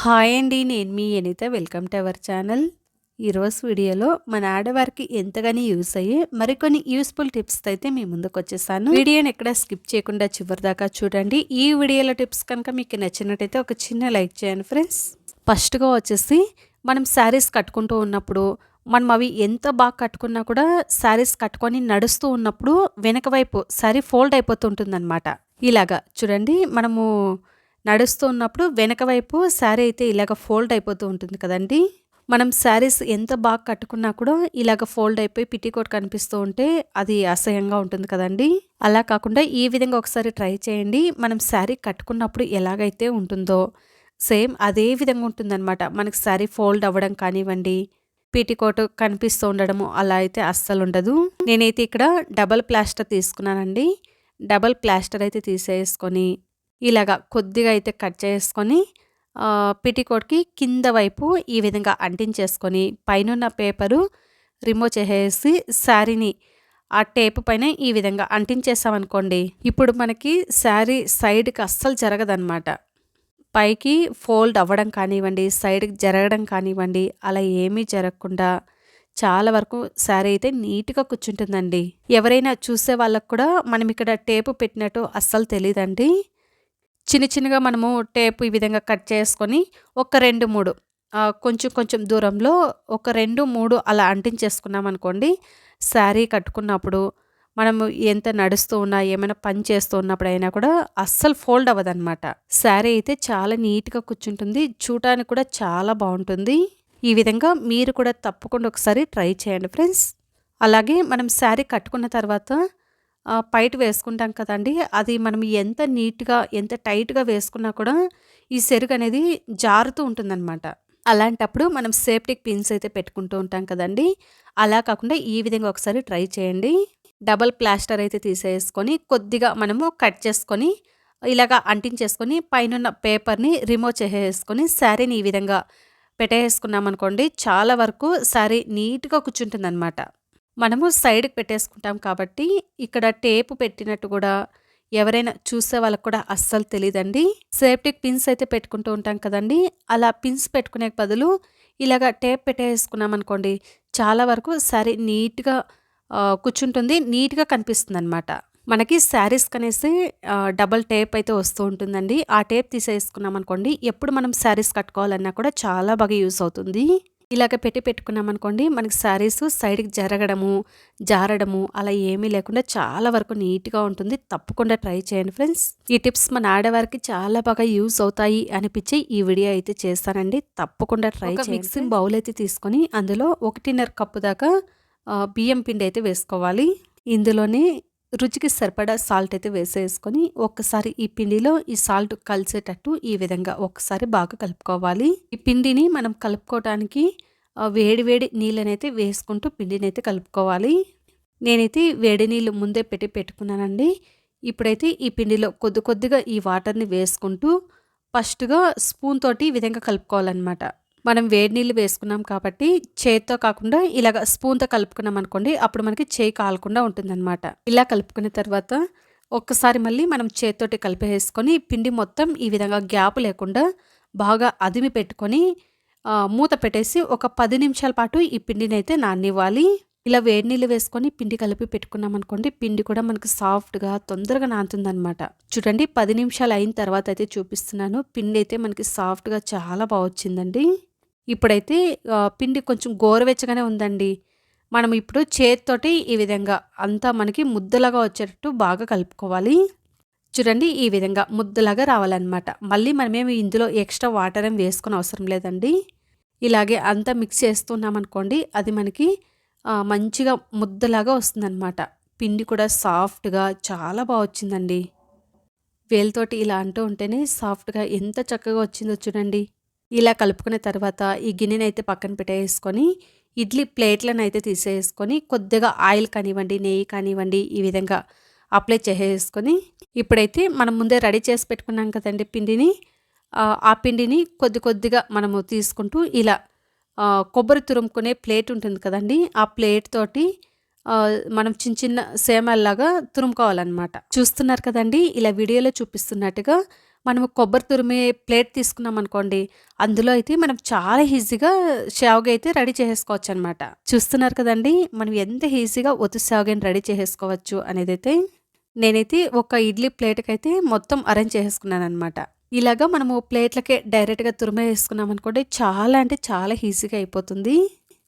Hi అండి నేను మీ Enitha welcome to our channel. ఈరోజు వీడియోలో మన ఆడవారికి ఎంతగానో యూస్ అయ్యే మరికొన్ని యూస్ఫుల్ టిప్స్ అయితే మీ ముందుకు వచ్చేసాను వీడియోని ఎక్కడ స్కిప్ చేయకుండా చివరి దాకా చూడండి. ఈ వీడియోలో టిప్స్ కనుక మీకు నచ్చినట్టయితే ఒక చిన్న లైక్ చేయండి ఫ్రెండ్స్. ఫస్ట్గా వచ్చేసి మనం శారీస్ కట్టుకుంటూ ఉన్నప్పుడు మనం అవి ఎంత బాగా కట్టుకున్నా కూడా శారీస్ కట్టుకొని నడుస్తూ ఉన్నప్పుడు వెనక వైపు శారీ ఫోల్డ్ అయిపోతుంటుందన్నమాట ఇలాగా చూడండి మనము నడుస్తూ ఉన్నప్పుడు వెనక వైపు శారీ అయితే ఇలాగ ఫోల్డ్ అయిపోతూ ఉంటుంది కదండి. మనం శారీస్ ఎంత బాగా కట్టుకున్నా కూడా ఇలాగ ఫోల్డ్ అయిపోయి పిట్టికోట్ కనిపిస్తూ ఉంటే అది అసహ్యంగా ఉంటుంది కదండి. అలా కాకుండా ఈ విధంగా ఒకసారి ట్రై చేయండి. మనం శారీ కట్టుకున్నప్పుడు ఎలాగైతే ఉంటుందో సేమ్ అదే విధంగా ఉంటుందన్నమాట. మనకి శారీ ఫోల్డ్ అవ్వడం కానివ్వండి పీటికోట్ కనిపిస్తూ ఉండడము అలా అయితే అస్సలు ఉండదు. నేనైతే ఇక్కడ డబల్ ప్లాస్టర్ తీసుకున్నానండి. డబల్ ప్లాస్టర్ అయితే తీసేసుకొని ఇలాగా కొద్దిగా అయితే కట్ చేసుకొని పిటికోట్కి కింద వైపు ఈ విధంగా అంటించేసుకొని పైన పేపరు రిమూవ్ చేసేసి శారీని ఆ టేప్ పైన ఈ విధంగా అంటించేసామనుకోండి ఇప్పుడు మనకి శారీ సైడ్కి అస్సలు జరగదన్నమాట. పైకి ఫోల్డ్ అవ్వడం కానివ్వండి సైడ్కి జరగడం కానివ్వండి అలా ఏమీ జరగకుండా చాలా వరకు శారీ అయితే నీట్గా కూర్చుంటుందండి. ఎవరైనా చూసే వాళ్ళకు కూడా మనం ఇక్కడ టేపు పెట్టినట్టు అస్సలు తెలియదండి చిన్న చిన్నగా మనము టేప్ ఈ విధంగా కట్ చేసుకొని ఒక రెండు మూడు కొంచెం కొంచెం దూరంలో ఒక రెండు మూడు అలా అంటించేసుకున్నాం అనుకోండి శారీ కట్టుకున్నప్పుడు మనము ఎంత నడుస్తూ ఉన్నా ఏమైనా పని చేస్తూ ఉన్నప్పుడు అయినా కూడా అస్సలు ఫోల్డ్ అవ్వదన్నమాట. శారీ అయితే చాలా నీట్గా కూర్చుంటుంది చూడటానికి కూడా చాలా బాగుంటుంది. ఈ విధంగా మీరు కూడా తప్పకుండా ఒకసారి ట్రై చేయండి ఫ్రెండ్స్. అలాగే మనం శారీ కట్టుకున్న తర్వాత పైట వేసుకుంటాం కదండి. అది మనం ఎంత నీట్గా ఎంత టైట్గా వేసుకున్నా కూడా ఈ సెరుగు అనేది జారుతూ ఉంటుందన్నమాట. అలాంటప్పుడు మనం సేఫ్టీ పిన్స్ అయితే పెట్టుకుంటూ ఉంటాం కదండి. అలా కాకుండా ఈ విధంగా ఒకసారి ట్రై చేయండి. డబల్ ప్లాస్టర్ అయితే తీసేసుకొని కొద్దిగా మనము కట్ చేసుకొని ఇలాగా అంటించేసుకొని పైన పేపర్ని రిమూవ్ చేసేసుకొని శారీని ఈ విధంగా పెట్టేసుకున్నాం అనుకోండి చాలా వరకు శారీ నీట్గా కూర్చుంటుందన్నమాట మనము సైడ్కి పెట్టేసుకుంటాం కాబట్టి ఇక్కడ టేపు పెట్టినట్టు కూడా ఎవరైనా చూసే వాళ్ళకు కూడా అస్సలు తెలియదండి సేఫ్టీ పిన్స్ అయితే పెట్టుకుంటూ ఉంటాం కదండి. అలా పిన్స్ పెట్టుకునే బదులు ఇలాగ టేప్ పెట్టేసుకున్నాం అనుకోండి చాలా వరకు సారీ నీట్గా కూర్చుంటుంది నీట్గా కనిపిస్తుంది అనమాట మనకి శారీస్ కనేసి డబల్ టేప్ అయితే వస్తూ ఉంటుందండి. ఆ టేప్ తీసేసుకున్నాం అనుకోండి ఎప్పుడు మనం శారీస్ కట్టుకోవాలన్నా కూడా చాలా బాగా యూస్ అవుతుంది. ఇలాగ పెట్టి పెట్టుకున్నాం అనుకోండి మనకి శారీస్ సైడ్కి జరగడము జారడము అలా ఏమీ లేకుండా చాలా వరకు నీట్గా ఉంటుంది. తప్పకుండా ట్రై చేయండి ఫ్రెండ్స్. ఈ టిప్స్ మన ఆడవారికి చాలా బాగా యూస్ అవుతాయి అనిపించి ఈ వీడియో అయితే చేస్తానండి. తప్పకుండా ట్రై మిక్సింగ్ బౌల్ అయితే తీసుకొని అందులో ఒకటిన్నర కప్పు దాకా బియ్యం పిండి అయితే వేసుకోవాలి. ఇందులోనే రుచికి సరిపడా సాల్ట్ అయితే వేసేసుకొని ఒక్కసారి ఈ పిండిలో ఈ సాల్ట్ కలిసేటట్టు ఈ విధంగా ఒక్కసారి బాగా కలుపుకోవాలి. ఈ పిండిని మనం కలుపుకోవటానికి వేడి వేడి నీళ్ళనైతే వేసుకుంటూ పిండిని అయితే కలుపుకోవాలి. నేనైతే వేడి నీళ్ళు ముందే పెట్టి పెట్టుకున్నానండి. ఇప్పుడైతే ఈ పిండిలో కొద్ది కొద్దిగా ఈ వాటర్ని వేసుకుంటూ ఫస్ట్గా స్పూన్ తోటి ఈ విధంగా కలుపుకోవాలన్నమాట. మనం వేడి నీళ్ళు వేసుకున్నాం కాబట్టి చేతితో కాకుండా ఇలాగ స్పూన్తో కలుపుకున్నాం అనుకోండి అప్పుడు మనకి చేయి కాలకుండా ఉంటుందన్నమాట. ఇలా కలుపుకున్న తర్వాత ఒక్కసారి మళ్ళీ మనం చేతితోటి కలిపేసుకొని పిండి మొత్తం ఈ విధంగా గ్యాప్ లేకుండా బాగా అదిమి పెట్టుకొని మూత పెట్టేసి ఒక పది నిమిషాల పాటు ఈ పిండిని అయితే నానివ్వాలి. ఇలా వేడి నీళ్ళు వేసుకొని పిండి కలిపి పెట్టుకున్నాం అనుకోండి పిండి కూడా మనకు సాఫ్ట్గా తొందరగా నానుతుందనమాట చూడండి పది నిమిషాలు అయిన తర్వాత అయితే చూపిస్తున్నాను. పిండి అయితే మనకి సాఫ్ట్గా చాలా బాగా వచ్చిందండి. ఇప్పుడైతే పిండి కొంచెం గోరువెచ్చగానే ఉందండి. మనం ఇప్పుడు చేతితోటి ఈ విధంగా అంతా మనకి ముద్దలాగా వచ్చేటట్టు బాగా కలుపుకోవాలి. చూడండి ఈ విధంగా ముద్దలాగా రావాలన్నమాట. మళ్ళీ మనమేమి ఇందులో ఎక్స్ట్రా వాటర్ ఏం వేసుకుని అవసరం లేదండి. ఇలాగే అంతా మిక్స్ చేస్తున్నాం అనుకోండి అది మనకి మంచిగా ముద్దలాగా వస్తుందన్నమాట. పిండి కూడా సాఫ్ట్గా చాలా బాగా వచ్చిందండి. వేలతోటి ఇలా అంటూ ఉంటేనే సాఫ్ట్గా ఎంత చక్కగా వచ్చిందో చూడండి. ఇలా కలుపుకున్న తర్వాత ఈ గిన్నెని అయితే పక్కన పెట్టేసుకొని ఇడ్లీ ప్లేట్లను అయితే తీసేసుకొని కొద్దిగా ఆయిల్ కానివ్వండి నెయ్యి కానివ్వండి ఈ విధంగా అప్లై చేసేసుకొని ఇప్పుడైతే మనం ముందే రెడీ చేసి పెట్టుకున్నాం కదండి పిండిని. ఆ పిండిని కొద్ది కొద్దిగా మనము తీసుకుంటూ ఇలా కొబ్బరి తురుముకునే ప్లేట్ ఉంటుంది కదండి ఆ ప్లేట్ తోటి మనం చిన్న చిన్న సేమల్లాగా తురుముకోవాలన్నమాట. చూస్తున్నారు కదండి ఇలా వీడియోలో చూపిస్తున్నట్టుగా మనము కొబ్బరి తురిమే ప్లేట్ తీసుకున్నాం అనుకోండి అందులో అయితే మనం చాలా ఈజీగా షావ్గా అయితే రెడీ చేసుకోవచ్చు అనమాట చూస్తున్నారు కదండి మనం ఎంత ఈజీగా ఒత్తు షావుగాని రెడీ చేసుకోవచ్చు అనేది అయితే నేనైతే ఒక ఇడ్లీ ప్లేట్కి అయితే మొత్తం అరేంజ్ చేసుకున్నాను అనమాట ఇలాగా మనము ప్లేట్లకే డైరెక్ట్గా తురిమే వేసుకున్నాం అనుకోండి చాలా అంటే చాలా ఈజీగా అయిపోతుంది.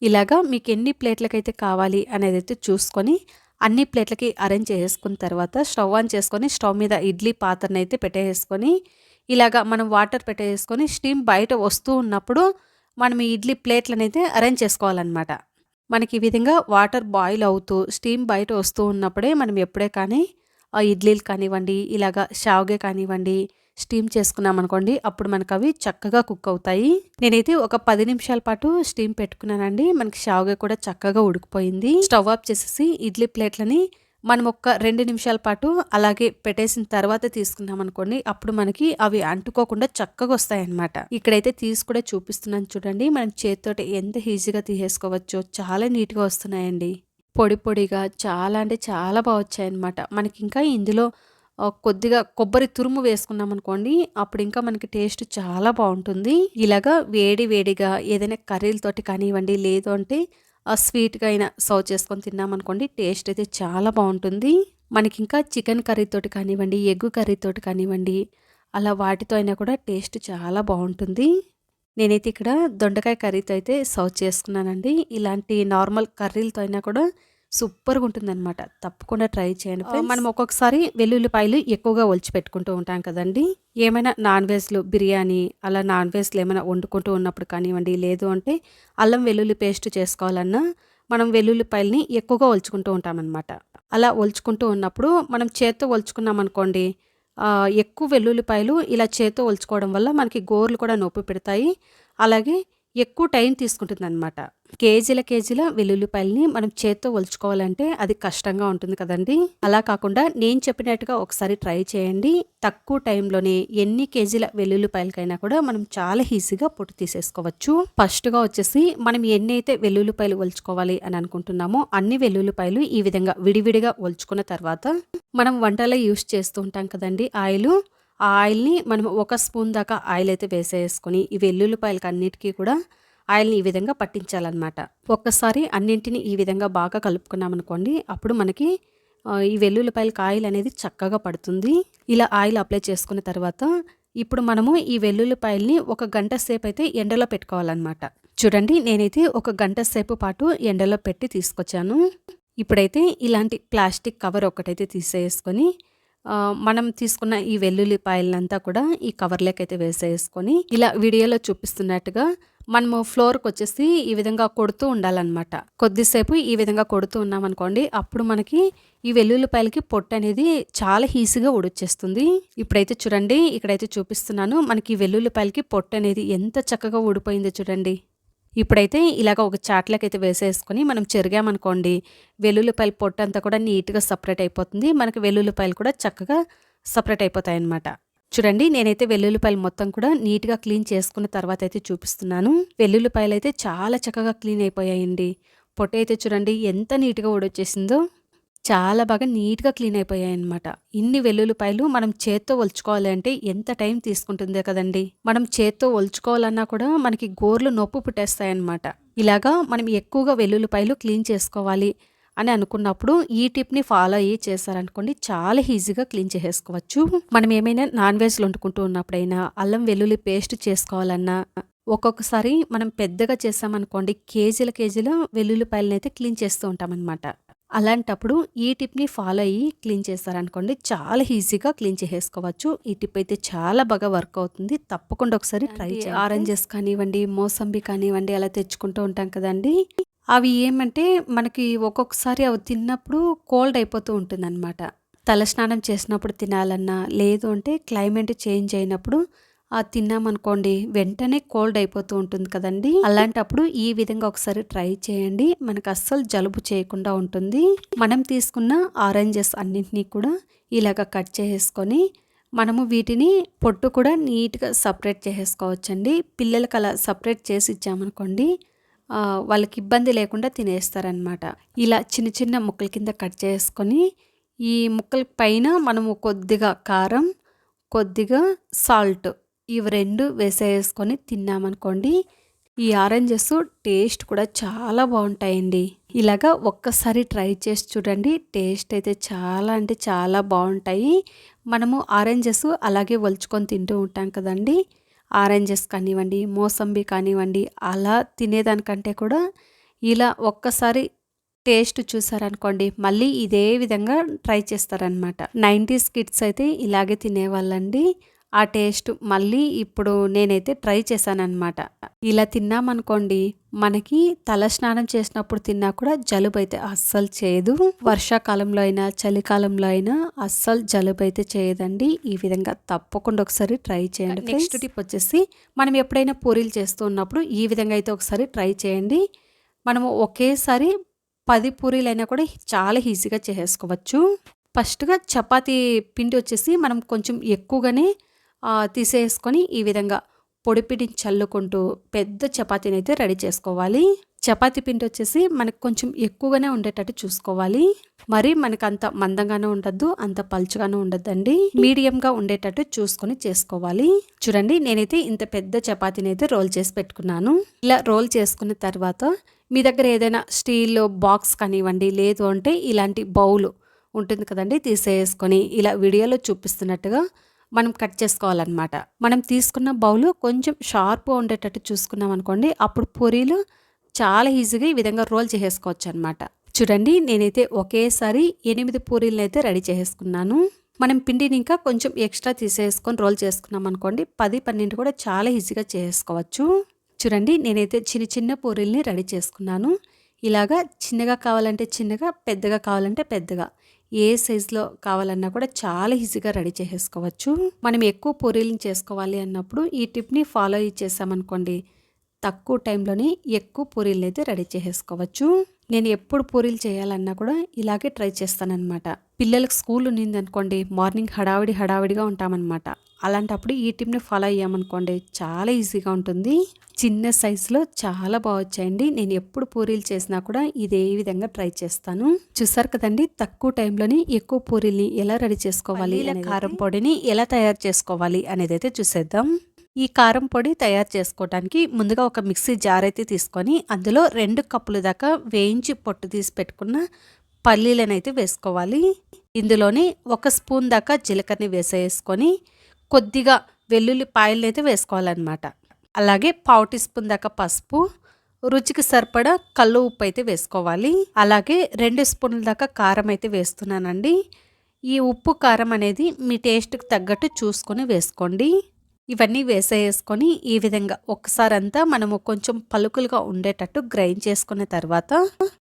ఇలాగా మీకు ఎన్ని ప్లేట్లకైతే కావాలి అనేది అయితే చూసుకొని అన్ని ప్లేట్లకి అరేంజ్ చేసుకున్న తర్వాత స్టవ్ ఆన్ చేసుకొని స్టవ్ మీద ఇడ్లీ పాత్రను అయితే పెట్టేసుకొని ఇలాగా మనం వాటర్ పెట్టేసుకొని స్టీమ్ బయట వస్తూ ఉన్నప్పుడు మనం ఈ ఇడ్లీ ప్లేట్లను అయితే అరేంజ్ చేసుకోవాలన్నమాట. మనకి ఈ విధంగా వాటర్ బాయిల్ అవుతూ స్టీమ్ బయట వస్తూ ఉన్నప్పుడే మనం ఎప్పుడే కానీ ఇడ్లీలు కానివ్వండి ఇలాగా షావుగే కానివ్వండి స్టీమ్ చేసుకున్నాం అనుకోండి అప్పుడు మనకు అవి చక్కగా కుక్ అవుతాయి. నేనైతే ఒక పది నిమిషాల పాటు స్టీమ్ పెట్టుకున్నానండి. మనకి షావ్గా కూడా చక్కగా ఉడికిపోయింది. స్టవ్ ఆఫ్ చేసేసి ఇడ్లీ ప్లేట్లని మనం ఒక్క రెండు నిమిషాల పాటు అలాగే పెట్టేసిన తర్వాత తీసుకున్నాం అనుకోండి అప్పుడు మనకి అవి అంటుకోకుండా చక్కగా వస్తాయన్నమాట. ఇక్కడైతే తీసి కూడా చూపిస్తున్నాను చూడండి. మనం చేతితోటి ఎంత ఈజీగా తీసేసుకోవచ్చో చాలా నీట్గా వస్తున్నాయండి. పొడి పొడిగా చాలా అంటే చాలా బాగా వచ్చాయన్నమాట. మనకి ఇంకా ఇందులో కొద్దిగా కొబ్బరి తురుము వేసుకున్నాం అనుకోండి అప్పుడు ఇంకా మనకి టేస్ట్ చాలా బాగుంటుంది ఇలాగా వేడి వేడిగా ఏదైనా కర్రీలతోటి కానివ్వండి లేదు అంటే స్వీట్గా అయినా సర్వ్ చేసుకొని తిన్నామనుకోండి టేస్ట్ అయితే చాలా బాగుంటుంది మనకి ఇంకా చికెన్ కర్రీతోటి కానివ్వండి ఎగ్గు కర్రీతోటి కానివ్వండి అలా వాటితో అయినా కూడా టేస్ట్ చాలా బాగుంటుంది నేనైతే ఇక్కడ దొండకాయ కర్రీతో అయితే సర్వ్ చేసుకున్నానండి. ఇలాంటి నార్మల్ కర్రీలతో అయినా కూడా సూపర్గా ఉంటుందన్నమాట. తప్పకుండా ట్రై చేయండి మనం ఒక్కొక్కసారి వెల్లుల్లిపాయలు ఎక్కువగా ఒలిచి పెట్టుకుంటూ ఉంటాం కదండి. ఏమైనా నాన్ వెజ్లు బిర్యానీ అలా నాన్ వెజ్లు ఏమైనా వండుకుంటూ ఉన్నప్పుడు కానివ్వండి లేదు అంటే అల్లం వెల్లుల్లి పేస్ట్ చేసుకోవాలన్నా మనం వెల్లుల్లిపాయలని ఎక్కువగా ఒలుచుకుంటూ ఉంటామన్నమాట. అలా ఒలుచుకుంటూ ఉన్నప్పుడు మనం చేత్తో ఒలుచుకున్నాం అనుకోండి ఎక్కువ వెల్లుల్లిపాయలు ఇలా చేతో ఒలుచుకోవడం వల్ల మనకి గోర్లు కూడా నొప్పి పెడతాయి. అలాగే ఎక్కువ టైం తీసుకుంటుంది అనమాట కేజీల కేజీల వెల్లుల్లిపాయలని మనం చేత్తో ఒలుచుకోవాలంటే అది కష్టంగా ఉంటుంది కదండి. అలా కాకుండా నేను చెప్పినట్టుగా ఒకసారి ట్రై చేయండి. తక్కువ టైంలోనే ఎన్ని కేజీల వెల్లుల్లిపాయలకైనా కూడా మనం చాలా ఈజీగా పొట్టు తీసేసుకోవచ్చు. ఫస్ట్గా వచ్చేసి మనం ఎన్ని అయితే వెల్లుల్లిపాయలు ఒలుచుకోవాలి అని అనుకుంటున్నామో అన్ని వెల్లుల్లిపాయలు ఈ విధంగా విడివిడిగా ఒలుచుకున్న తర్వాత మనం వంటలో యూస్ చేస్తూ ఉంటాం కదండి ఆయిల్. ఆ ఆయిల్ని మనం ఒక స్పూన్ దాకా ఆయిల్ అయితే వేసేసుకొని ఈ వెల్లుల్లిపాయలకి అన్నిటికీ కూడా ఆయిల్ని ఈ విధంగా పట్టించాలన్నమాట. ఒక్కసారి అన్నింటిని ఈ విధంగా బాగా కలుపుకున్నామనుకోండి అప్పుడు మనకి ఈ వెల్లుల్లిపాయలకి ఆయిల్ అనేది చక్కగా పడుతుంది. ఇలా ఆయిల్ అప్లై చేసుకున్న తర్వాత ఇప్పుడు మనము ఈ వెల్లుల్లిపాయల్ని ఒక గంట సేపు అయితే ఎండలో పెట్టుకోవాలన్నమాట. చూడండి నేనైతే ఒక గంట సేపు పాటు ఎండలో పెట్టి తీసుకొచ్చాను. ఇప్పుడైతే ఇలాంటి ప్లాస్టిక్ కవర్ ఒకటైతే తీసేసుకొని మనం తీసుకున్న ఈ వెల్లుల్లిపాయలంతా కూడా ఈ కవర్లోకి అయితే వేసేసుకొని ఇలా వీడియోలో చూపిస్తున్నట్టుగా మనము ఫ్లోర్కి వచ్చేసి ఈ విధంగా కొడుతూ ఉండాలన్నమాట. కొద్దిసేపు ఈ విధంగా కొడుతూ ఉన్నామనుకోండి అప్పుడు మనకి ఈ వెల్లుల్లిపాయలకి పొట్టు అనేది చాలా ఈజీగా ఉడిచేస్తుంది ఇప్పుడైతే చూడండి ఇక్కడైతే చూపిస్తున్నాను మనకి వెల్లుల్లిపాయలకి పొట్టు అనేది ఎంత చక్కగా ఊడిపోయిందో చూడండి. ఇప్పుడైతే ఇలాగ ఒక చాట్లకి అయితే వేసేసుకొని మనం చెరిగామనుకోండి వెల్లుల్లిపాయల పొట్టు అంతా కూడా నీట్గా సపరేట్ అయిపోతుంది. మనకి వెల్లుల్లిపాయలు కూడా చక్కగా సపరేట్ అయిపోతాయి అన్నమాట చూడండి నేనైతే వెల్లుల్లిపాయలు మొత్తం కూడా నీట్గా క్లీన్ చేసుకున్న తర్వాత అయితే చూపిస్తున్నాను. వెల్లుల్లిపాయలు అయితే చాలా చక్కగా క్లీన్ అయిపోయాయండి. పొట్టు అయితే చూడండి ఎంత నీట్గా ఊడొచ్చేసిందో. చాలా బాగా నీట్గా క్లీన్ అయిపోయాయి అనమాట ఇన్ని వెల్లుల్లిపాయలు మనం చేత్తో ఒలుచుకోవాలి అంటే ఎంత టైం తీసుకుంటుందో కదండి. మనం చేత్తో ఒలుచుకోవాలన్నా కూడా మనకి గోర్లు నొప్పి పుట్టేస్తాయన్నమాట. ఇలాగా మనం ఎక్కువగా వెల్లుల్లిపాయలు క్లీన్ చేసుకోవాలి అని అనుకున్నప్పుడు ఈ టిప్ని ఫాలో అయ్యి చేశారనుకోండి చాలా ఈజీగా క్లీన్ చేసేసుకోవచ్చు. మనం ఏమైనా నాన్ వెజ్లు వండుకుంటూ ఉన్నప్పుడైనా అల్లం వెల్లుల్లి పేస్ట్ చేసుకోవాలన్నా ఒక్కొక్కసారి మనం పెద్దగా చేసామనుకోండి కేజీల కేజీల వెల్లుల్లిపాయలను అయితే క్లీన్ చేస్తూ ఉంటామన్నమాట. అలాంటప్పుడు ఈ టిప్ని ఫాలో అయ్యి క్లీన్ చేస్తారనుకోండి చాలా ఈజీగా క్లీన్ చేసేసుకోవచ్చు. ఈ టిప్ అయితే చాలా బాగా వర్క్ అవుతుంది. తప్పకుండా ఒకసారి ట్రై ఆరెంజెస్ కానివ్వండి మోసంబి కానివ్వండి అలా తెచ్చుకుంటూ ఉంటాం కదండి. అవి ఏమంటే మనకి ఒక్కొక్కసారి అవి తిన్నప్పుడు కోల్డ్ అయిపోతూ ఉంటుంది అనమాట తలస్నానం చేసినప్పుడు తినాలన్నా లేదు అంటే క్లైమేట్ చేంజ్ అయినప్పుడు తిన్నామనుకోండి వెంటనే కోల్డ్ అయిపోతూ ఉంటుంది కదండి. అలాంటప్పుడు ఈ విధంగా ఒకసారి ట్రై చేయండి. మనకు అస్సలు జలుబు చేయకుండా ఉంటుంది. మనం తీసుకున్న ఆరెంజెస్ అన్నింటినీ కూడా ఇలాగ కట్ చేసుకొని మనము వీటిని పొట్టు కూడా నీట్గా సపరేట్ చేసేసుకోవచ్చండి. పిల్లలకి అలా సపరేట్ చేసి ఇచ్చామనుకోండి వాళ్ళకి ఇబ్బంది లేకుండా తినేస్తారనమాట. ఇలా చిన్న చిన్న ముక్కల కింద కట్ చేసుకొని ఈ ముక్కల పైన మనము కొద్దిగా కారం కొద్దిగా సాల్ట్ ఇవి రెండు వేసేసుకొని తిన్నామనుకోండి ఈ ఆరెంజెస్ టేస్ట్ కూడా చాలా బాగుంటాయండి. ఇలాగా ఒక్కసారి ట్రై చేసి చూడండి టేస్ట్ అయితే చాలా అంటే చాలా బాగుంటాయి. మనము ఆరెంజెస్ అలాగే ఒలుచుకొని తింటూ ఉంటాం కదండి. ఆరెంజెస్ కానివ్వండి మోసంబి కానివ్వండి అలా తినేదానికంటే కూడా ఇలా ఒక్కసారి టేస్ట్ చూసారనుకోండి మళ్ళీ ఇదే విధంగా ట్రై చేస్తారనమాట. నైంటీస్ కిడ్స్ అయితే ఇలాగే తినేవాళ్ళండి. ఆ టేస్ట్ మళ్ళీ ఇప్పుడు నేనైతే ట్రై చేశానమాట ఇలా తిన్నామనుకోండి మనకి తల స్నానం చేసినప్పుడు తిన్నా కూడా జలుబు అయితే అస్సలు చేయదు. వర్షాకాలంలో అయినా చలికాలంలో అయినా అస్సలు జలుబు అయితే చేయదండి. ఈ విధంగా తప్పకుండా ఒకసారి ట్రై చేయండి నెక్స్ట్ టిప్ వచ్చేసి మనం ఎప్పుడైనా పూరీలు చేస్తూ ఉన్నప్పుడు ఈ విధంగా అయితే ఒకసారి ట్రై చేయండి. మనము ఒకేసారి పది పూరీలైనా కూడా చాలా ఈజీగా చేసేసుకోవచ్చు. ఫస్ట్గా చపాతీ పిండి వచ్చేసి మనం కొంచెం ఎక్కువగానే తీసేసుకొని ఈ విధంగా పొడిపిండిని చల్లుకుంటూ పెద్ద చపాతీని అయితే రెడీ చేసుకోవాలి. చపాతి పిండి వచ్చేసి మనకు కొంచెం ఎక్కువగానే ఉండేటట్టు చూసుకోవాలి. మరి మనకు అంత మందంగానే ఉండద్దు అంత పలుచగానే ఉండద్దండి. మీడియంగా ఉండేటట్టు చూసుకొని చేసుకోవాలి. చూడండి నేనైతే ఇంత పెద్ద చపాతీని అయితే రోల్ చేసి పెట్టుకున్నాను. ఇలా రోల్ చేసుకున్న తర్వాత మీ దగ్గర ఏదైనా స్టీల్ బాక్స్ కానివ్వండి లేదు అంటే ఇలాంటి బౌల్ ఉంటుంది కదండి తీసేసుకొని ఇలా వీడియోలో చూపిస్తున్నట్టుగా మనం కట్ చేసుకోవాలన్నమాట. మనం తీసుకున్న బౌలు కొంచెం షార్ప్గా ఉండేటట్టు చూసుకున్నాం అనుకోండి అప్పుడు పూరీలు చాలా ఈజీగా ఈ విధంగా రోల్ చేసేసుకోవచ్చు అనమాట చూడండి నేనైతే ఒకేసారి ఎనిమిది పూరీలను అయితే రెడీ చేసుకున్నాను మనం పిండిని ఇంకా కొంచెం ఎక్స్ట్రా తీసేసుకొని రోల్ చేసుకున్నాం అనుకోండి పది పన్నెండు కూడా చాలా ఈజీగా చేసుకోవచ్చు చూడండి నేనైతే చిన్న చిన్న పూరీల్ని రెడీ చేసుకున్నాను. ఇలాగా చిన్నగా కావాలంటే చిన్నగా పెద్దగా కావాలంటే పెద్దగా. ఏ సైజులో కావాలన్నా కూడా చాలా ఈజీగా రెడీ చేసేసుకోవచ్చు. మనం ఎక్కువ పూరీలను చేసుకోవాలి అన్నప్పుడు ఈ టిప్ని ఫాలో చేసామనుకోండి తక్కువ టైంలోనే ఎక్కువ పూరీలు అయితే రెడీ చేసేసుకోవచ్చు. నేను ఎప్పుడు పూరీలు చేయాలన్నా కూడా ఇలాగే ట్రై చేస్తానన్నమాట. పిల్లలకు స్కూల్ ఉన్నింది అనుకోండి మార్నింగ్ హడావిడి హడావిడిగా ఉంటామన్నమాట. అలాంటప్పుడు ఈ టిప్ని ఫాలో అయ్యామనుకోండి చాలా ఈజీగా ఉంటుంది. చిన్న సైజులో చాలా బాగా వచ్చాయండి. నేను ఎప్పుడు పూరీలు చేసినా కూడా ఇదే విధంగా ట్రై చేస్తాను. చూసారు కదండి తక్కువ టైంలోని ఎక్కువ పూరీల్ని ఎలా రెడీ చేసుకోవాలి కారం పొడిని ఎలా తయారు చేసుకోవాలి అనేది అయితే చూసేద్దాం. ఈ కారం పొడి తయారు చేసుకోవడానికి ముందుగా ఒక మిక్సీ జార్ అయితే తీసుకొని అందులో రెండు కప్పుల దాకా వేయించి పొట్టు తీసి పెట్టుకున్న పల్లీలను అయితే వేసుకోవాలి. ఇందులోని ఒక స్పూన్ దాకా జీలకర్రని వేసేసుకొని కొద్దిగా వెల్లుల్లిపాయలు అయితే వేసుకోవాలన్నమాట. అలాగే పావు టీ స్పూన్ దాకా పసుపు రుచికి సరిపడా కళ్ళు ఉప్పు అయితే వేసుకోవాలి. అలాగే రెండు స్పూన్ల దాకా కారం అయితే వేస్తున్నానండి. ఈ ఉప్పు కారం అనేది మీ టేస్ట్కి తగ్గట్టు చూసుకొని వేసుకోండి. ఇవన్నీ వేసేసుకొని ఈ విధంగా ఒకసారి అంతా మనము కొంచెం పలుకులుగా ఉండేటట్టు గ్రైండ్ చేసుకున్న తర్వాత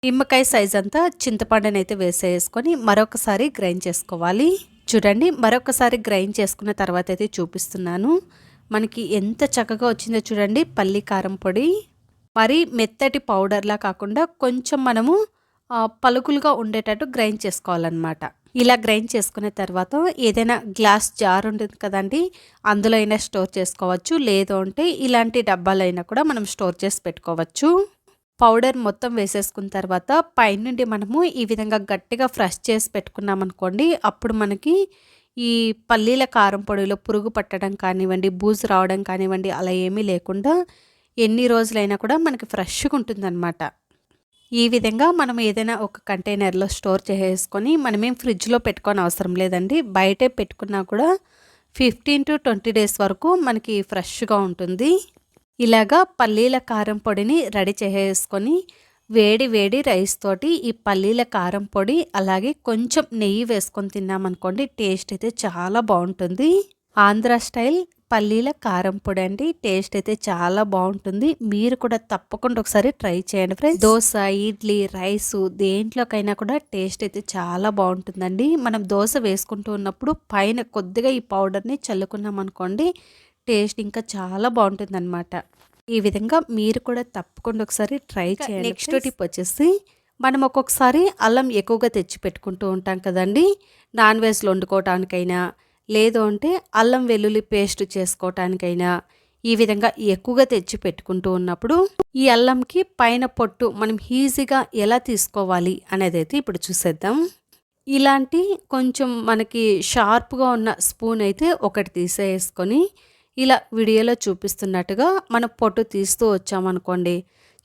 నిమ్మకాయ సైజ్ అంతా చింతపండునైతే వేసేసుకొని మరొకసారి గ్రైండ్ చేసుకోవాలి. చూడండి మరొకసారి గ్రైండ్ చేసుకున్న తర్వాత అయితే చూపిస్తున్నాను. మనకి ఎంత చక్కగా వచ్చిందో చూడండి పల్లి కారం పొడి. మరి మెత్తటి పౌడర్లా కాకుండా కొంచెం మనము పలుకులుగా ఉండేటట్టు గ్రైండ్ చేసుకోవాలన్నమాట. ఇలా గ్రైండ్ చేసుకున్న తర్వాత ఏదైనా గ్లాస్ జార్ ఉంటుంది కదండి అందులో అయినా స్టోర్ చేసుకోవచ్చు. లేదు అంటే ఇలాంటి డబ్బాలైనా కూడా మనం స్టోర్ చేసి పెట్టుకోవచ్చు. పౌడర్ మొత్తం వేసేసుకున్న తర్వాత పైనుండి మనము ఈ విధంగా గట్టిగా ఫ్రెష్ చేసి పెట్టుకున్నామనుకోండి అప్పుడు మనకి ఈ పల్లీల కారం పొడిలో పురుగు పట్టడం కానివ్వండి బూజు రావడం కానివ్వండి అలా ఏమీ లేకుండా ఎన్ని రోజులైనా కూడా మనకి ఫ్రెష్గా ఉంటుందన్నమాట. ఈ విధంగా మనం ఏదైనా ఒక కంటైనర్లో స్టోర్ చేసేసుకొని మనమేం ఫ్రిడ్జ్లో పెట్టుకోని అవసరం లేదండి. బయటే పెట్టుకున్నా కూడా ఫిఫ్టీన్ టు ట్వంటీ డేస్ వరకు మనకి ఫ్రెష్గా ఉంటుంది. ఇలాగా పల్లీల కారం పొడిని రెడీ చేసేసుకొని వేడి వేడి రైస్ తోటి ఈ పల్లీల కారం పొడి అలాగే కొంచెం నెయ్యి వేసుకొని తిన్నామనుకోండి టేస్ట్ అయితే చాలా బాగుంటుంది. ఆంధ్ర స్టైల్ పల్లీల కారం పొడి అండి. టేస్ట్ అయితే చాలా బాగుంటుంది. మీరు కూడా తప్పకుండా ఒకసారి ట్రై చేయండి ఫ్రెండ్స్. దోశ ఇడ్లీ రైస్ దేంట్లోకైనా కూడా టేస్ట్ అయితే చాలా బాగుంటుందండి. మనం దోశ వేసుకుంటూ ఉన్నప్పుడు పైన కొద్దిగా ఈ పౌడర్ని చల్లుకున్నాం అనుకోండి టేస్ట్ ఇంకా చాలా బాగుంటుంది అనమాట ఈ విధంగా మీరు కూడా తప్పకుండా ఒకసారి ట్రై చేయండి. నెక్స్ట్ టిప్ వచ్చేసి మనం ఒక్కొక్కసారి అల్లం ఎక్కువగా తెచ్చి పెట్టుకుంటూ ఉంటాం కదండి. నాన్ వెజ్లో వండుకోవటానికైనా లేదు అంటే అల్లం వెల్లుల్లి పేస్ట్ చేసుకోవటానికైనా ఈ విధంగా ఎక్కువగా తెచ్చి పెట్టుకుంటూ ఉన్నప్పుడు ఈ అల్లంకి పైన పొట్టు మనం ఈజీగా ఎలా తీసుకోవాలి అనేది అయితే ఇప్పుడు చూసేద్దాం. ఇలాంటి కొంచెం మనకి షార్ప్గా ఉన్న స్పూన్ అయితే ఒకటి తీసేసుకొని ఇలా వీడియోలో చూపిస్తున్నట్టుగా మనం పొట్టు తీస్తూ వచ్చామనుకోండి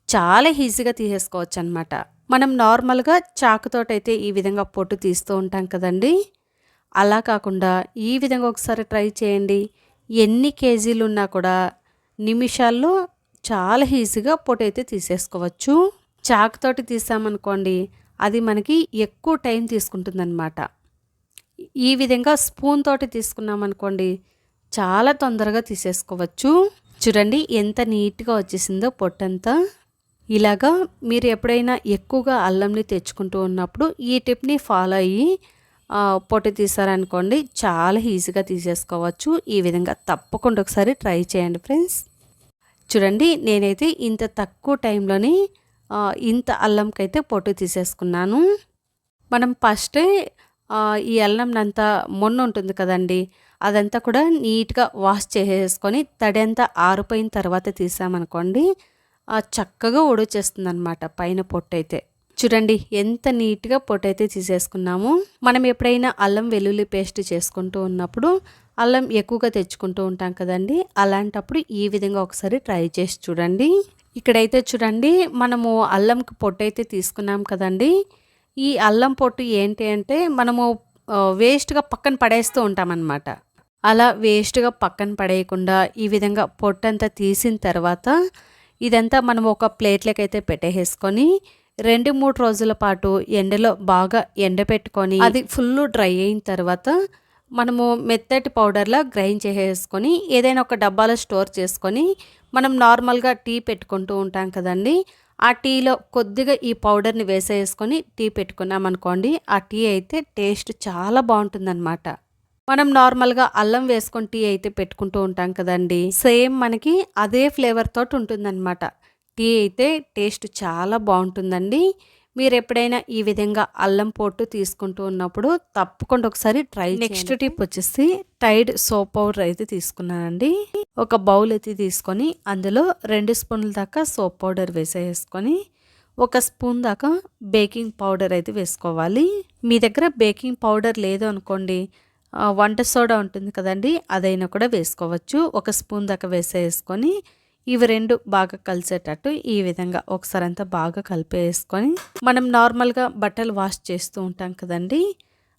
చాలా ఈజీగా తీసేసుకోవచ్చు అనమాట మనం నార్మల్గా చాకుతోటైతే ఈ విధంగా పొట్టు తీస్తూ ఉంటాం కదండి. అలా కాకుండా ఈ విధంగా ఒకసారి ట్రై చేయండి. ఎన్ని కేజీలు ఉన్నా కూడా నిమిషాల్లో చాలా ఈజీగా పొట్టు అయితే తీసేసుకోవచ్చు. చాకుతోటి తీసామనుకోండి అది మనకి ఎక్కువ టైం తీసుకుంటుందన్నమాట. ఈ విధంగా స్పూన్ తోటి తీసుకున్నామనుకోండి చాలా తొందరగా తీసేసుకోవచ్చు. చూడండి ఎంత నీట్గా వచ్చేసిందో పొట్టంతా. ఇలాగా మీరు ఎప్పుడైనా ఎక్కువగా అల్లంని తెచ్చుకుంటూ ఉన్నప్పుడు ఈ టిప్ని ఫాలో అయ్యి పొట్టు తీసారనుకోండి చాలా ఈజీగా తీసేసుకోవచ్చు. ఈ విధంగా తప్పకుండా ఒకసారి ట్రై చేయండి ఫ్రెండ్స్. చూడండి నేనైతే ఇంత తక్కువ టైంలోని ఇంత అల్లంకైతే పొట్టు తీసేసుకున్నాను. మనం ఫస్టే ఈ అల్లంనంతా మొన్న ఉంటుంది కదండి అదంతా కూడా నీట్గా వాష్ చేసేసుకొని తడి అంతా ఆరిపోయిన తర్వాత తీసామనుకోండి చక్కగా ఉడిచేస్తుంది అనమాట పైన పొట్టయితే చూడండి ఎంత నీట్గా పొట్టు అయితే తీసేసుకున్నాము. మనం ఎప్పుడైనా అల్లం వెల్లుల్లి పేస్ట్ చేసుకుంటూ ఉన్నప్పుడు అల్లం ఎక్కువగా తెచ్చుకుంటూ ఉంటాం కదండి అలాంటప్పుడు ఈ విధంగా ఒకసారి ట్రై చేసి చూడండి. ఇక్కడైతే చూడండి మనము అల్లంకి పొట్టు అయితే తీసుకున్నాం కదండి ఈ అల్లం పొట్టు ఏంటి అంటే మనము వేస్ట్గా పక్కన పడేస్తూ ఉంటామన్నమాట. అలా వేస్ట్గా పక్కన పడేయకుండా ఈ విధంగా పొట్టంతా తీసిన తర్వాత ఇదంతా మనం ఒక ప్లేట్లోకి అయితే పెట్టేసుకొని రెండు మూడు రోజుల పాటు ఎండలో బాగా ఎండపెట్టుకొని అది ఫుల్ డ్రై అయిన తర్వాత మనము మెత్తటి పౌడర్లా గ్రైండ్ చేసేసుకొని ఏదైనా ఒక డబ్బాలో స్టోర్ చేసుకొని మనం నార్మల్గా టీ పెట్టుకుంటూ ఉంటాం కదండి ఆ టీలో కొద్దిగా ఈ పౌడర్ని వేసేసుకొని టీ పెట్టుకున్నాం అనుకోండి ఆ టీ అయితే టేస్ట్ చాలా బాగుంటుందన్నమాట. మనం నార్మల్గా అల్లం వేసుకొని టీ అయితే పెట్టుకుంటూ ఉంటాం కదండి. సేమ్ మనకి అదే ఫ్లేవర్ తోటి ఉంటుందన్నమాట. టీ అయితే టేస్ట్ చాలా బాగుంటుందండి. మీరు ఎప్పుడైనా ఈ విధంగా అల్లం పొట్టు తీసుకుంటూ ఉన్నప్పుడు తప్పకుండా ఒకసారి ట్రై నెక్స్ట్ టిప్ వచ్చేసి టైడ్ సోప్ పౌడర్ అయితే తీసుకున్నానండి. ఒక బౌల్ అయితే తీసుకొని అందులో రెండు స్పూన్ల దాకా సోప్ పౌడర్ వేసేసుకొని ఒక స్పూన్ దాకా బేకింగ్ పౌడర్ అయితే వేసుకోవాలి. మీ దగ్గర బేకింగ్ పౌడర్ లేదు అనుకోండి వంట సోడా ఉంటుంది కదండి అదైనా కూడా వేసుకోవచ్చు. ఒక స్పూన్ దాకా వేసేసుకొని ఇవి రెండు బాగా కలిసేటట్టు ఈ విధంగా ఒకసారి అంతా బాగా కలిపేసుకొని మనం నార్మల్గా బట్టలు వాష్ చేస్తూ ఉంటాం కదండి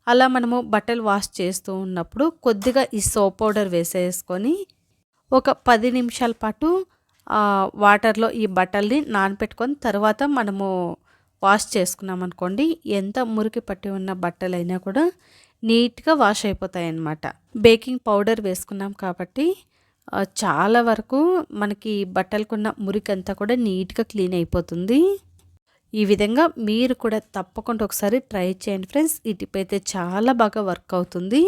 అలా మనము బట్టలు వాష్ చేస్తూ ఉన్నప్పుడు కొద్దిగా ఈ సోప్ పౌడర్ వేసేసుకొని ఒక పది నిమిషాల పాటు వాటర్లో ఈ బట్టల్ని నానపెట్టుకొని తర్వాత మనము వాష్ చేసుకున్నాం అనుకోండి ఎంత మురికి పట్టి ఉన్న బట్టలైనా కూడా నీట్గా వాష్ అయిపోతాయి అన్నమాట బేకింగ్ పౌడర్ వేసుకున్నాం కాబట్టి చాలా వరకు మనకి బట్టలకున్న మురికి అంతా కూడా నీట్గా క్లీన్ అయిపోతుంది. ఈ విధంగా మీరు కూడా తప్పకుండా ఒకసారి ట్రై చేయండి ఫ్రెండ్స్. ఈ టిప్ అయితే చాలా బాగా వర్క్ అవుతుంది.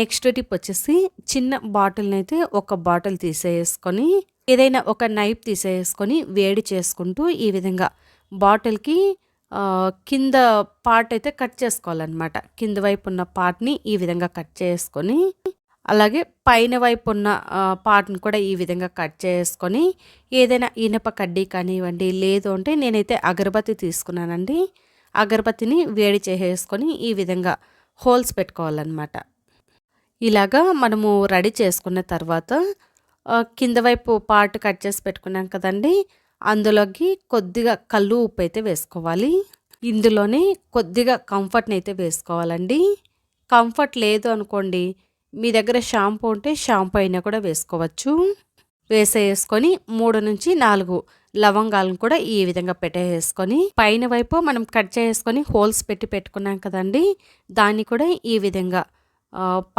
నెక్స్ట్ టిప్ వచ్చేసి చిన్న బాటిల్ని అయితే ఒక బాటిల్ తీసేసుకొని ఏదైనా ఒక నైఫ్ తీసేసుకొని వేడి చేసుకుంటూ ఈ విధంగా బాటిల్కి కింద పార్ట్ అయితే కట్ చేసుకోవాలన్నమాట. కింద వైపు ఉన్న పార్ట్ని ఈ విధంగా కట్ చేసుకొని అలాగే పైన వైపు ఉన్న పార్ట్ని కూడా ఈ విధంగా కట్ చేసుకొని ఏదైనా ఇనప కడ్డీ కానివ్వండి లేదు అంటే నేనైతే అగరబత్తి తీసుకున్నానండి. అగరబత్తిని వేడి చేసేసుకొని ఈ విధంగా హోల్స్ పెట్టుకోవాలన్నమాట. ఇలాగా మనము రెడీ చేసుకున్న తర్వాత కింద వైపు పార్ట్ కట్ చేసి పెట్టుకున్నాం కదండి అందులోకి కొద్దిగా కళ్ళు ఉప్పు అయితే వేసుకోవాలి. ఇందులోనే కొద్దిగా కంఫర్ట్ని అయితే వేసుకోవాలండి. కంఫర్ట్ లేదు అనుకోండి మీ దగ్గర షాంపూ ఉంటే షాంపూ అయినా కూడా వేసుకోవచ్చు. వేసేసుకొని మూడు నుంచి నాలుగు లవంగాలను కూడా ఈ విధంగా పెట్టేసుకొని పైన వైపు మనం కట్ చేసుకొని హోల్స్ పెట్టి పెట్టుకున్నాం కదండి దాన్ని కూడా ఈ విధంగా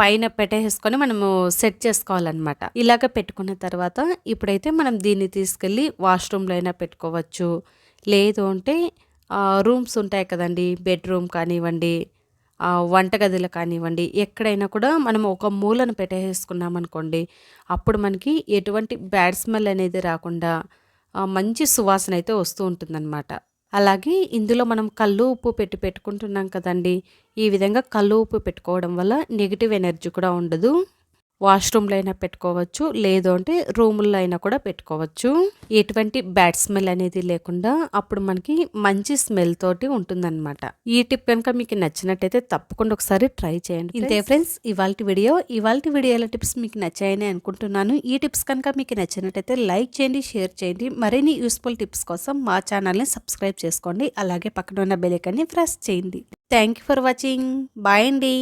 పైన పెట్టేసుకొని మనము సెట్ చేసుకోవాలన్నమాట. ఇలాగ పెట్టుకున్న తర్వాత ఇప్పుడైతే మనం దీన్ని తీసుకెళ్ళి వాష్రూమ్లో అయినా పెట్టుకోవచ్చు. లేదు అంటే రూమ్స్ ఉంటాయి కదండి బెడ్రూమ్ కానివ్వండి వంటగదిలో కానివ్వండి ఎక్కడైనా కూడా మనం ఒక మూలను పెట్టేసుకున్నాం అనుకోండి అప్పుడు మనకి ఎటువంటి బ్యాడ్ స్మెల్ అనేది రాకుండా మంచి సువాసన అయితే వస్తూ ఉంటుందన్నమాట. అలాగే ఇందులో మనం కళ్ళు ఉప్పు పెట్టి పెట్టుకుంటున్నాం కదండి. ఈ విధంగా కళ్ళు ఉప్పు పెట్టుకోవడం వల్ల నెగిటివ్ ఎనర్జీ కూడా ఉండదు. వాష్రూమ్లో అయినా పెట్టుకోవచ్చు లేదు అంటే రూముల్లో అయినా కూడా పెట్టుకోవచ్చు. ఎటువంటి బ్యాడ్ స్మెల్ అనేది లేకుండా అప్పుడు మనకి మంచి స్మెల్ తోటి ఉంటుందన్నమాట. ఈ టిప్ కనుక మీకు నచ్చినట్టయితే తప్పకుండా ఒకసారి ట్రై చేయండి ఇంతే ఫ్రెండ్స్. ఇవాళ వీడియో ఇవాళ వీడియోల టిప్స్ మీకు నచ్చాయని అనుకుంటున్నాను. ఈ టిప్స్ కనుక మీకు నచ్చినట్టయితే లైక్ చేయండి షేర్ చేయండి. మరిన్ని యూస్ఫుల్ టిప్స్ కోసం మా ఛానల్ని సబ్స్క్రైబ్ చేసుకోండి. అలాగే పక్కన ఉన్న బెల్ ఐకాన్ని ప్రెస్ చేయండి. Thank you for watching. Bye అండి.